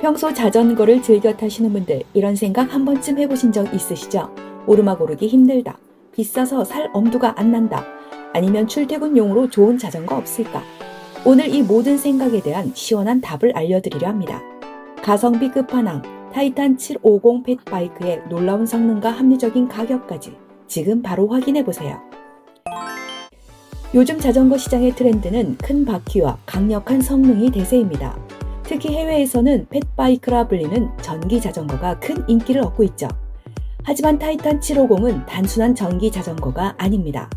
평소 자전거를 즐겨 타시는 분들 이런 생각 한 번쯤 해보신 적 있으시죠? 오르막 오르기 힘들다. 비싸서 살 엄두가 안 난다. 아니면 출퇴근용으로 좋은 자전거 없을까? 오늘 이 모든 생각에 대한 시원한 답을 알려드리려 합니다. 가성비 끝판왕 타이탄 750 펫바이크의 놀라운 성능과 합리적인 가격까지 지금 바로 확인해 보세요. 요즘 자전거 시장의 트렌드는 큰 바퀴와 강력한 성능이 대세입니다. 특히 해외에서는 펫바이크라 불리는 전기 자전거가 큰 인기를 얻고 있죠. 하지만 타이탄 750은 단순한 전기 자전거가 아닙니다.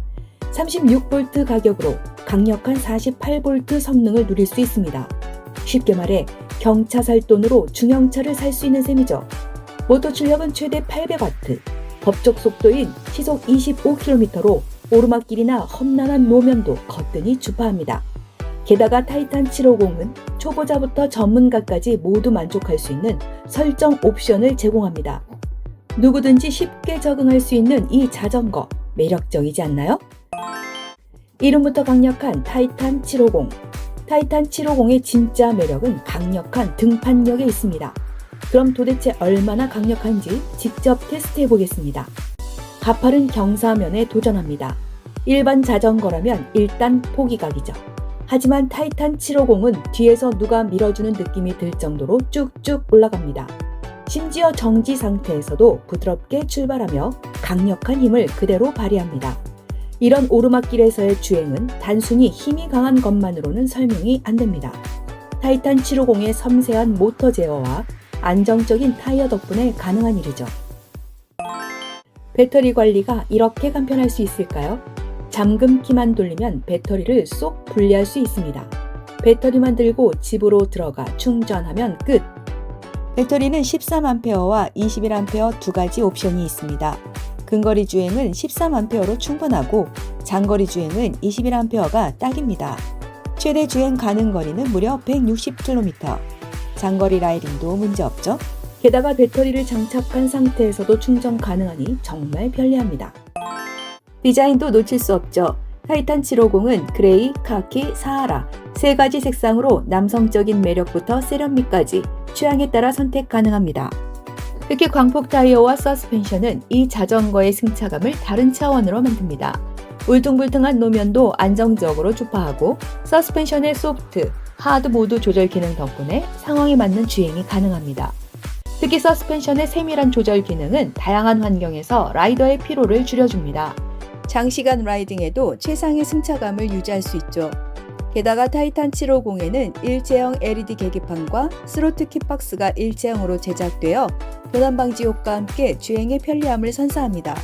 36V 가격으로 강력한 48V 성능을 누릴 수 있습니다. 쉽게 말해 경차 살 돈으로 중형차를 살 수 있는 셈이죠. 모터 출력은 최대 800W, 법적 속도인 시속 25km로 오르막길이나 험난한 노면도 거뜬히 주파합니다. 게다가 타이탄 750은 초보자부터 전문가까지 모두 만족할 수 있는 설정 옵션을 제공합니다. 누구든지 쉽게 적응할 수 있는 이 자전거 매력적이지 않나요? 이름부터 강력한 타이탄 750. 타이탄 750의 진짜 매력은 강력한 등판력에 있습니다. 그럼 도대체 얼마나 강력한지 직접 테스트해 보겠습니다. 가파른 경사면에 도전합니다. 일반 자전거라면 일단 포기각이죠. 하지만 타이탄 750은 뒤에서 누가 밀어주는 느낌이 들 정도로 쭉쭉 올라갑니다. 심지어 정지 상태에서도 부드럽게 출발하며 강력한 힘을 그대로 발휘합니다. 이런 오르막길에서의 주행은 단순히 힘이 강한 것만으로는 설명이 안 됩니다. 타이탄 750의 섬세한 모터 제어와 안정적인 타이어 덕분에 가능한 일이죠. 배터리 관리가 이렇게 간편할 수 있을까요? 잠금 키만 돌리면 배터리를 쏙 분리할 수 있습니다. 배터리만 들고 집으로 들어가 충전하면 끝! 배터리는 13A와 21A 두 가지 옵션이 있습니다. 근거리 주행은 13A로 충분하고 장거리 주행은 21A가 딱입니다. 최대 주행 가능 거리는 무려 160km. 장거리 라이딩도 문제없죠? 게다가 배터리를 장착한 상태에서도 충전 가능하니 정말 편리합니다. 디자인도 놓칠 수 없죠. 타이탄 750은 그레이, 카키, 사하라 세 가지 색상으로 남성적인 매력부터 세련미까지 취향에 따라 선택 가능합니다. 특히 광폭 타이어와 서스펜션은 이 자전거의 승차감을 다른 차원으로 만듭니다. 울퉁불퉁한 노면도 안정적으로 주파하고 서스펜션의 소프트, 하드 모드 조절 기능 덕분에 상황에 맞는 주행이 가능합니다. 특히 서스펜션의 세밀한 조절 기능은 다양한 환경에서 라이더의 피로를 줄여줍니다. 장시간 라이딩에도 최상의 승차감을 유지할 수 있죠. 게다가 타이탄 750에는 일체형 LED 계기판과 스로트 킥박스가 일체형으로 제작되어 도난 방지 효과와 함께 주행의 편리함을 선사합니다.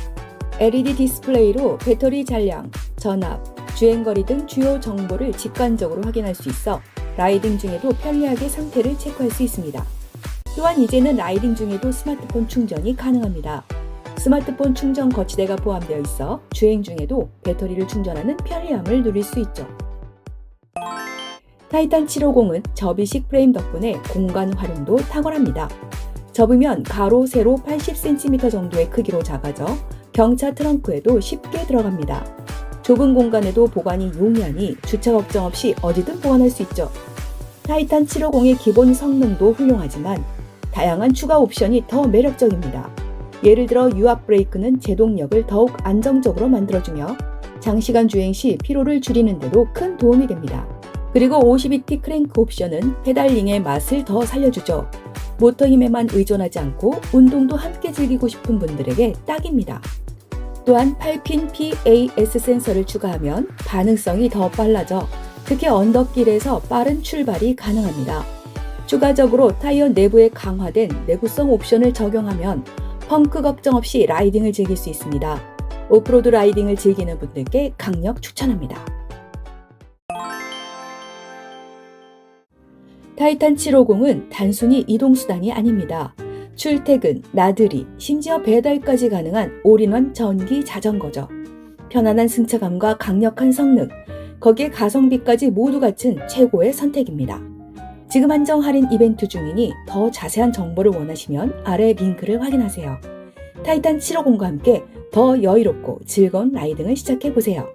LED 디스플레이로 배터리 잔량, 전압, 주행거리 등 주요 정보를 직관적으로 확인할 수 있어 라이딩 중에도 편리하게 상태를 체크할 수 있습니다. 또한 이제는 라이딩 중에도 스마트폰 충전이 가능합니다. 스마트폰 충전 거치대가 포함되어 있어 주행 중에도 배터리를 충전하는 편리함을 누릴 수 있죠. 타이탄 750은 접이식 프레임 덕분에 공간 활용도 탁월합니다. 접으면 가로, 세로 80cm 정도의 크기로 작아져 경차 트렁크에도 쉽게 들어갑니다. 좁은 공간에도 보관이 용이하니 주차 걱정 없이 어디든 보관할 수 있죠. 타이탄 750의 기본 성능도 훌륭하지만 다양한 추가 옵션이 더 매력적입니다. 예를 들어 유압 브레이크는 제동력을 더욱 안정적으로 만들어주며 장시간 주행 시 피로를 줄이는 데도 큰 도움이 됩니다. 그리고 52T 크랭크 옵션은 페달링의 맛을 더 살려주죠. 모터 힘에만 의존하지 않고 운동도 함께 즐기고 싶은 분들에게 딱입니다. 또한 8핀 PAS 센서를 추가하면 반응성이 더 빨라져 특히 언덕길에서 빠른 출발이 가능합니다. 추가적으로 타이어 내부에 강화된 내구성 옵션을 적용하면 펑크 걱정 없이 라이딩을 즐길 수 있습니다. 오프로드 라이딩을 즐기는 분들께 강력 추천합니다. 타이탄 750은 단순히 이동수단이 아닙니다. 출퇴근, 나들이, 심지어 배달까지 가능한 올인원 전기 자전거죠. 편안한 승차감과 강력한 성능, 거기에 가성비까지 모두 갖춘 최고의 선택입니다. 지금 한정 할인 이벤트 중이니 더 자세한 정보를 원하시면 아래 링크를 확인하세요. 타이탄 750과 함께 더 여유롭고 즐거운 라이딩을 시작해 보세요.